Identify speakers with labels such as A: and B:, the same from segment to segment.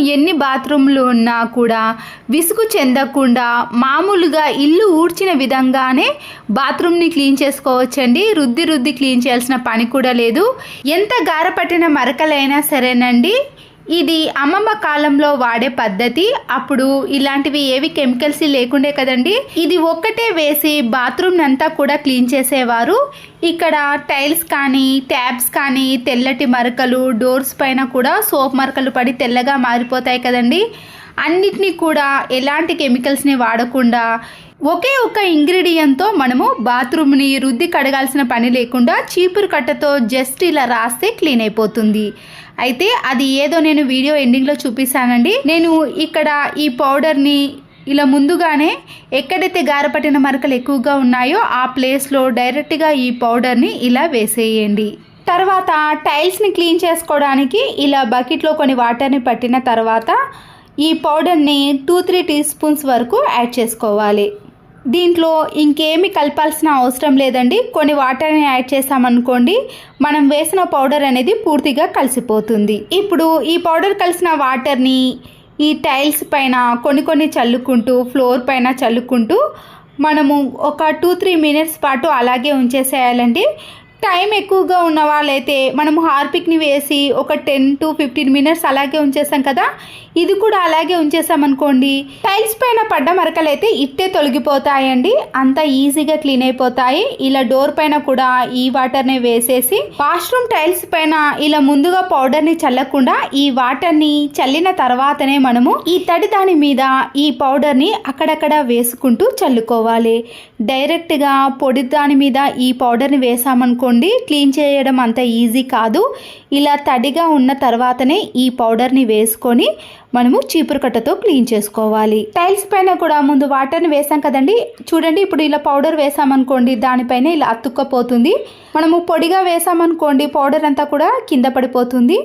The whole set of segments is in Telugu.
A: ఎన్ని బాత్రూమ్లు ఉన్నా కూడా విసుగు చెందకుండా మామూలుగా ఇల్లు ఊడ్చిన విధంగానే బాత్రూమ్ని క్లీన్ చేసుకోవచ్చండి. రుద్ది రుద్ది క్లీన్ చేయాల్సిన పని కూడా లేదు. ఎంత గారపట్టిన మరకలైనా సరేనండి. ఇది అమ్మమ్మ కాలంలో వాడే పద్ధతి. అప్పుడు ఇలాంటివి ఏవి కెమికల్స్ లేకుండే కదండి. ఇది ఒక్కటే వేసి బాత్రూమ్ అంతా కూడా క్లీన్ చేసేవారు. ఇక్కడ టైల్స్ కానీ ట్యాబ్స్ కానీ తెల్లటి మరకలు డోర్స్ పైన కూడా సోప్ మరకలు పడి తెల్లగా మారిపోతాయి కదండి. అన్నిటినీ కూడా ఎలాంటి కెమికల్స్ని వాడకుండా ఒకే ఒక్క ఇంగ్రీడియంట్తో మనము బాత్రూమ్ని రుద్ది కడగాల్సిన పని లేకుండా చీపురు కట్టతో జస్ట్ ఇలా రాస్తే క్లీన్ అయిపోతుంది. అయితే అది ఏదో నేను వీడియో ఎండింగ్లో చూపిస్తానండి. నేను ఇక్కడ ఈ పౌడర్ని ఇలా ముందుగానే ఎక్కడైతే గారపట్టిన మరకలు ఎక్కువగా ఉన్నాయో ఆ ప్లేస్లో డైరెక్ట్గా ఈ పౌడర్ని ఇలా వేసేయండి. తర్వాత టైల్స్ని క్లీన్ చేసుకోవడానికి ఇలా బకెట్లో కొన్ని వాటర్ని పట్టిన తర్వాత ఈ పౌడర్ని టూ త్రీ టీ స్పూన్స్ వరకు యాడ్ చేసుకోవాలి. దీంట్లో ఇంకేమి కలపాల్సిన అవసరం లేదండి. కొన్ని వాటర్ని యాడ్ చేసామనుకోండి మనం వేసిన పౌడర్ అనేది పూర్తిగా కలిసిపోతుంది. ఇప్పుడు ఈ పౌడర్ కలిసిన వాటర్ని ఈ టైల్స్ పైన కొన్ని కొన్ని చల్లుకుంటూ ఫ్లోర్ పైన చల్లుకుంటూ మనము ఒక టూ త్రీ మినిట్స్ పాటు అలాగే ఉంచేసేయాలండి. టైం ఎక్కువగా ఉన్న వాళ్ళైతే మనము హార్పిక్ని వేసి ఒక టెన్ టు ఫిఫ్టీన్ మినిట్స్ అలాగే ఉంచేసాం కదా ఇది కూడా అలాగే ఉంచేసామనుకోండి. టైల్స్ పైన పడ్డ మరకలు అయితే ఇట్టే తొలగిపోతాయండి. అంత ఈజీగా క్లీన్ అయిపోతాయి. ఇలా డోర్ పైన కూడా ఈ వాటర్ని వేసేసి వాష్రూమ్ టైల్స్ పైన ఇలా ముందుగా పౌడర్ని చల్లకుండా ఈ వాటర్ని చల్లిన తర్వాతనే మనము ఈ తడి దాని మీద ఈ పౌడర్ని అక్కడక్కడ వేసుకుంటూ చల్లుకోవాలి. డైరెక్ట్గా పొడి దాని మీద ఈ పౌడర్ని వేసామనుకోండి క్లీన్ చేయడం అంత ఈజీ కాదు. ఇలా తడిగా ఉన్న తర్వాతనే ఈ పౌడర్ని వేసుకొని మనము చీపురు కట్టతో క్లీన్ చేసుకోవాలి. టైల్స్ పైన కూడా ముందు వాటర్ని వేసాం కదండి. చూడండి ఇప్పుడు ఇలా పౌడర్ వేసామనుకోండి దానిపైన ఇలా అతుక్కపోతుంది. మనము పొడిగా వేసామనుకోండి పౌడర్ అంతా కూడా కింద పడిపోతుంది.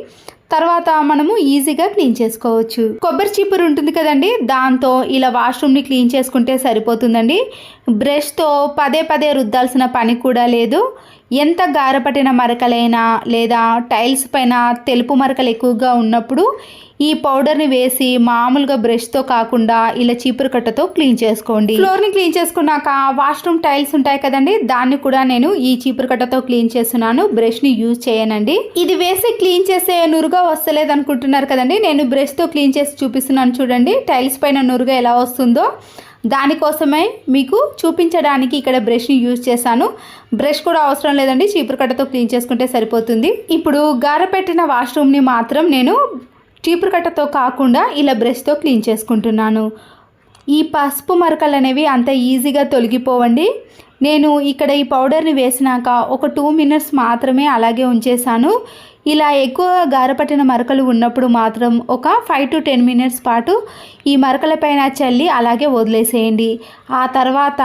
A: తర్వాత మనము ఈజీగా క్లీన్ చేసుకోవచ్చు. కొబ్బరి చీపురు ఉంటుంది కదండి దాంతో ఇలా వాష్రూమ్ని క్లీన్ చేసుకుంటే సరిపోతుందండి. బ్రష్తో పదే పదే రుద్దాల్సిన పని కూడా లేదు. ఎంత గారపట్టిన మరకలైనా లేదా టైల్స్ పైన తెలుపు మరకలు ఎక్కువగా ఉన్నప్పుడు ఈ పౌడర్ని వేసి మామూలుగా బ్రష్తో కాకుండా ఇలా చీపురు కట్టతో క్లీన్ చేసుకోండి. ఫ్లోర్ని క్లీన్ చేసుకున్నాక వాష్రూమ్ టైల్స్ ఉంటాయి కదండి దాన్ని కూడా నేను ఈ చీపురు కట్టతో క్లీన్ చేస్తున్నాను. బ్రష్ని యూజ్ చేయనండి. ఇది వేసి క్లీన్ చేసే నురుగా వస్తలేదు అనుకుంటున్నారు కదండి నేను బ్రష్తో క్లీన్ చేసి చూపిస్తున్నాను చూడండి. టైల్స్ పైన నురుగా ఎలా వస్తుందో దానికోసమే మీకు చూపించడానికి ఇక్కడ బ్రష్ని యూజ్ చేశాను. బ్రష్ కూడా అవసరం లేదండి చీపురు కట్టతో క్లీన్ చేసుకుంటే సరిపోతుంది. ఇప్పుడు గారపెట్టిన వాష్రూమ్ని మాత్రం నేను చీపురు కట్టతో కాకుండా ఇలా బ్రష్తో క్లీన్ చేసుకుంటున్నాను. ఈ పసుపు మరకలు అనేవి అంత ఈజీగా తొలగిపోవండి. నేను ఇక్కడ ఈ పౌడర్ని వేసినాక ఒక టూ మినిట్స్ మాత్రమే అలాగే ఉంచేసాను ఇలా ఎక్కువ గారపట్టిన మరకలు ఉన్నప్పుడు మాత్రం ఒక ఫైవ్ టు టెన్ మినిట్స్ పాటు ఈ మరకల పైన చల్లి అలాగే వదిలేసేయండి. ఆ తర్వాత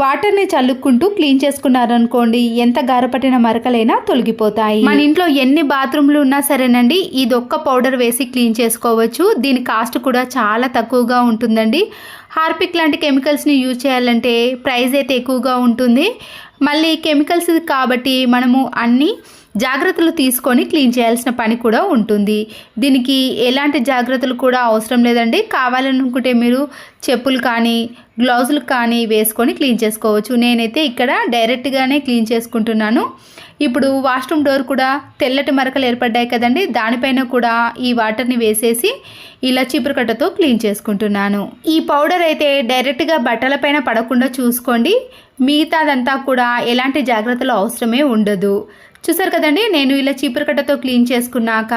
A: వాటర్ని చల్లుకుంటూ క్లీన్ చేసుకున్నారనుకోండి ఎంత గారపట్టిన మరకలైనా తొలగిపోతాయి. మన ఇంట్లో ఎన్ని బాత్రూమ్లు ఉన్నా సరేనండి ఇది ఒక్క పౌడర్ వేసి క్లీన్ చేసుకోవచ్చు. దీని కాస్ట్ కూడా చాలా తక్కువగా ఉంటుందండి. హార్పిక్ లాంటి కెమికల్స్ని యూజ్ చేయాలంటే ప్రైస్ అయితే ఎక్కువగా ఉంటుంది. మళ్ళీ కెమికల్స్ కాబట్టి మనము అన్నీ జాగ్రత్తలు తీసుకొని క్లీన్ చేయాల్సిన పని కూడా ఉంటుంది. దీనికి ఎలాంటి జాగ్రత్తలు కూడా అవసరం లేదండి. కావాలనుకుంటే మీరు చెప్పులు కానీ గ్లౌజులు కానీ వేసుకొని క్లీన్ చేసుకోవచ్చు. నేనైతే ఇక్కడ డైరెక్ట్గానే క్లీన్ చేసుకుంటున్నాను. ఇప్పుడు వాష్రూమ్ డోర్ కూడా తెల్లటి మరకలు ఏర్పడ్డాయి కదండి. దానిపైన కూడా ఈ వాటర్ని వేసేసి ఇలా చీపురుకట్టతో క్లీన్ చేసుకుంటున్నాను. ఈ పౌడర్ అయితే డైరెక్ట్గా బట్టలపైన పడకుండా చూసుకోండి. మిగతాదంతా కూడా ఎలాంటి జాగ్రత్తలు అవసరమే ఉండదు. చూసారు కదండి నేను ఇలా చీపురుకట్టతో క్లీన్ చేసుకున్నాక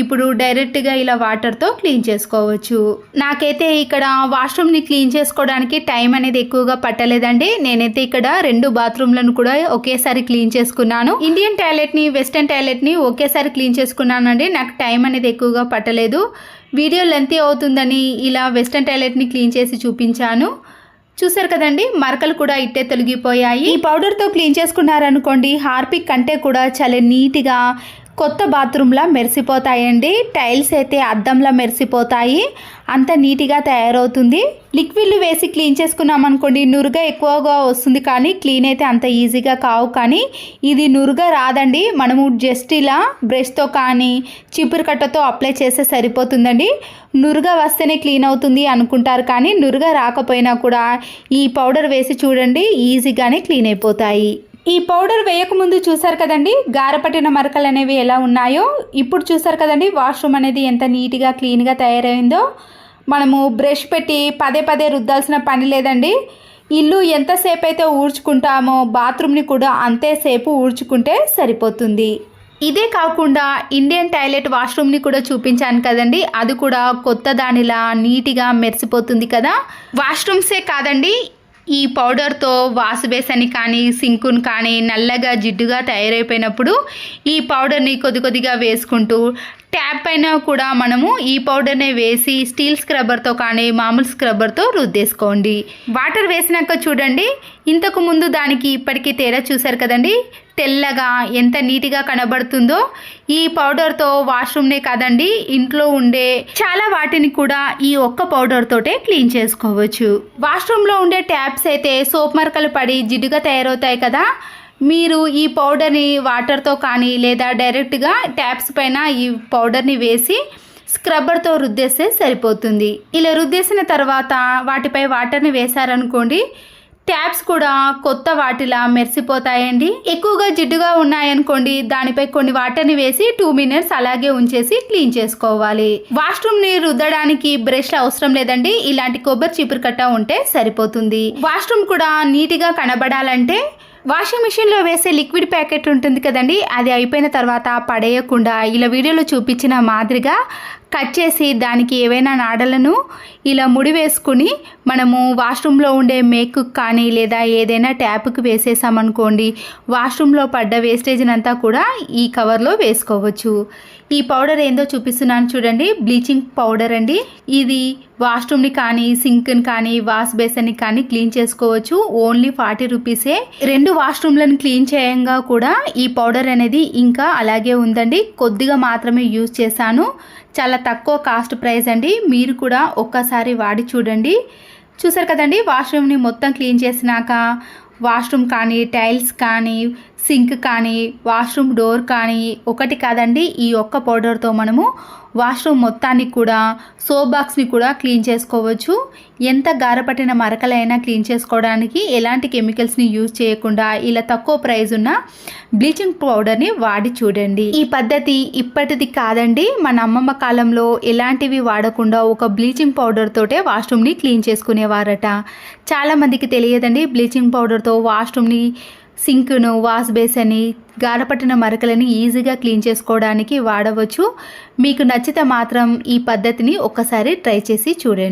A: ఇప్పుడు డైరెక్ట్గా ఇలా వాటర్తో క్లీన్ చేసుకోవచ్చు. నాకైతే ఇక్కడ వాష్రూమ్ని క్లీన్ చేసుకోవడానికి టైం అనేది ఎక్కువగా పట్టలేదండి. నేనైతే ఇక్కడ రెండు బాత్రూమ్లను కూడా ఒకేసారి క్లీన్ చేసుకున్నాను. ఇండియన్ టాయిలెట్ని వెస్టర్న్ టాయిలెట్ని ఒకేసారి క్లీన్ చేసుకున్నానండి. నాకు టైం అనేది ఎక్కువగా పట్టలేదు. వీడియో లెంతీ అవుతుందని ఇలా వెస్టర్న్ టాయిలెట్ని క్లీన్ చేసి చూపించాను. చూసారు కదండి మరకలు కూడా ఇట్టే తొలగిపోయాయి. ఈ పౌడర్తో క్లీన్ చేసుకున్నారనుకోండి హార్పిక్ కంటే కూడా చాలా నీట్గా కొత్త బాత్రూమ్లా మెరిసిపోతాయండి. టైల్స్ అయితే అద్దంలా మెరిసిపోతాయి. అంత నీట్గా తయారవుతుంది. లిక్విడ్లు వేసి క్లీన్ చేసుకున్నాం అనుకోండి నురుగ ఎక్కువగా వస్తుంది కానీ క్లీన్ అయితే అంత ఈజీగా కావు కానీ ఇది నురుగ రాదండి. మనము జస్ట్ ఇలా బ్రష్తో కానీ చిపురు కట్టతో అప్లై చేస్తే సరిపోతుందండి. నురుగా వస్తేనే క్లీన్ అవుతుంది అనుకుంటారు కానీ నురుగ రాకపోయినా కూడా ఈ పౌడర్ వేసి చూడండి ఈజీగానే క్లీన్ అయిపోతాయి. ఈ పౌడర్ వేయకముందు చూసారు కదండి? గారపట్టిన మరకలు అనేవి ఎలా ఉన్నాయో? ఇప్పుడు చూసారు కదండి వాష్రూమ్ అనేది ఎంత నీట్గా క్లీన్గా తయారైందో. మనము బ్రష్ పెట్టి పదే పదే రుద్దాల్సిన పని లేదండి. ఇల్లు ఎంతసేపు అయితే ఊడ్చుకుంటామో బాత్రూమ్ని కూడా అంతేసేపు ఊడ్చుకుంటే సరిపోతుంది. ఇదే కాకుండా ఇండియన్ టాయిలెట్ వాష్రూమ్ని కూడా చూపించాను కదండి. అది కూడా కొత్త దానిలా నీట్గా మెరిసిపోతుంది కదా. వాష్రూమ్సే కాదండి ఈ పౌడర్తో వాష్ బేసని కానీ సింకును కానీ నల్లగా జిడ్డుగా తయారైపోయినప్పుడు ఈ పౌడర్ని కొద్ది కొద్దిగా వేసుకుంటూ ట్యాప్ పైన కూడా మనము ఈ పౌడర్నే వేసి స్టీల్ స్క్రబ్బర్తో కానీ మామూలు స్క్రబ్బర్తో రుద్దేసుకోండి. వాటర్ వేసినాక చూడండి ఇంతకు ముందు దానికి ఇప్పటికీ తేడా చూసారు కదండి? తెల్లగా ఎంత నీట్గా కనబడుతుందో. ఈ పౌడర్తో వాష్రూమ్నే కాదండి ఇంట్లో ఉండే చాలా వాటిని కూడా ఈ ఒక్క పౌడర్ తోటే క్లీన్ చేసుకోవచ్చు. వాష్రూమ్లో ఉండే ట్యాప్స్ అయితే సోప్ మరకలు పడి జిడ్డుగా తయారవుతాయి కదా. మీరు ఈ పౌడర్ని వాటర్తో కానీ లేదా డైరెక్ట్గా ట్యాప్స్ పైన ఈ పౌడర్ని వేసి స్క్రబ్బర్తో రుద్దేస్తే సరిపోతుంది. ఇలా రుద్దేసిన తర్వాత వాటిపై వాటర్ని వేశారనుకోండి ట్యాప్స్ కూడా కొత్త వాటిలా మెరిసిపోతాయండి. ఎక్కువగా జిడ్డుగా ఉన్నాయనుకోండి దానిపై కొన్ని వాటర్ని వేసి టూ మినిట్స్ అలాగే ఉంచేసి క్లీన్ చేసుకోవాలి. వాష్రూమ్ని రుద్దడానికి బ్రష్ అవసరం లేదండి ఇలాంటి కొబ్బరి చీపురు కట్ట ఉంటే సరిపోతుంది. వాష్రూమ్ కూడా నీట్గా కనబడాలంటే వాషింగ్ మిషన్లో వేసే లిక్విడ్ ప్యాకెట్ ఉంటుంది కదండి అది అయిపోయిన తర్వాత పడేయకుండా ఇలా వీడియోలో చూపించిన మాదిరిగా కట్ చేసి దానికి ఏవైనా నాడలను ఇలా ముడి వేసుకుని మనము వాష్రూమ్లో ఉండే మేకు కానీ లేదా ఏదైనా ట్యాప్కి వేసేసామనుకోండి వాష్రూమ్లో పడ్డ వేస్టేజ్ని అంతా కూడా ఈ కవర్లో వేసుకోవచ్చు. ఈ పౌడర్ ఏందో చూపిస్తున్నాను చూడండి బ్లీచింగ్ పౌడర్ అండి. ఇది వాష్రూమ్ని కానీ సింక్ని కానీ వాష్ బేసన్ని కానీ క్లీన్ చేసుకోవచ్చు. ఓన్లీ ఫార్టీ రూపీసే. రెండు వాష్రూమ్లను క్లీన్ చేయంగా కూడా ఈ పౌడర్ అనేది ఇంకా అలాగే ఉందండి. కొద్దిగా మాత్రమే యూజ్ చేశాను. చాలా తక్కువ కాస్ట్ ప్రైస్ అండి. మీరు కూడా ఒక్కసారి వాడి చూడండి. చూసారు కదండి వాష్రూమ్ని మొత్తం క్లీన్ చేసినాక వాష్రూమ్ కానీ టైల్స్ కానీ సింక్ కానీ వాష్రూమ్ డోర్ కానీ ఒకటి కాదండి ఈ ఒక్క పౌడర్తో మనము వాష్రూమ్ మొత్తాన్ని కూడా సోప్ బాక్స్ని కూడా క్లీన్ చేసుకోవచ్చు. ఎంత గారపట్టిన మరకలైనా క్లీన్ చేసుకోవడానికి ఎలాంటి కెమికల్స్ని యూజ్ చేయకుండా ఇలా తక్కువ ప్రైజ్ ఉన్న బ్లీచింగ్ పౌడర్ని వాడి చూడండి. ఈ పద్ధతి ఇప్పటిది కాదండి. మన అమ్మమ్మ కాలంలో ఎలాంటివి వాడకుండా ఒక బ్లీచింగ్ పౌడర్ తోటే వాష్రూమ్ని క్లీన్ చేసుకునేవారట. చాలామందికి తెలియదండి బ్లీచింగ్ పౌడర్తో వాష్రూమ్ని సింక్ను వాష్ బేసని గాఢపట్టిన మరకలని ఈజీగా క్లీన్ చేసుకోవడానికి వాడవచ్చు. మీకు నచ్చితే మాత్రం ఈ పద్ధతిని ఒక్కసారి ట్రై చేసి చూడండి.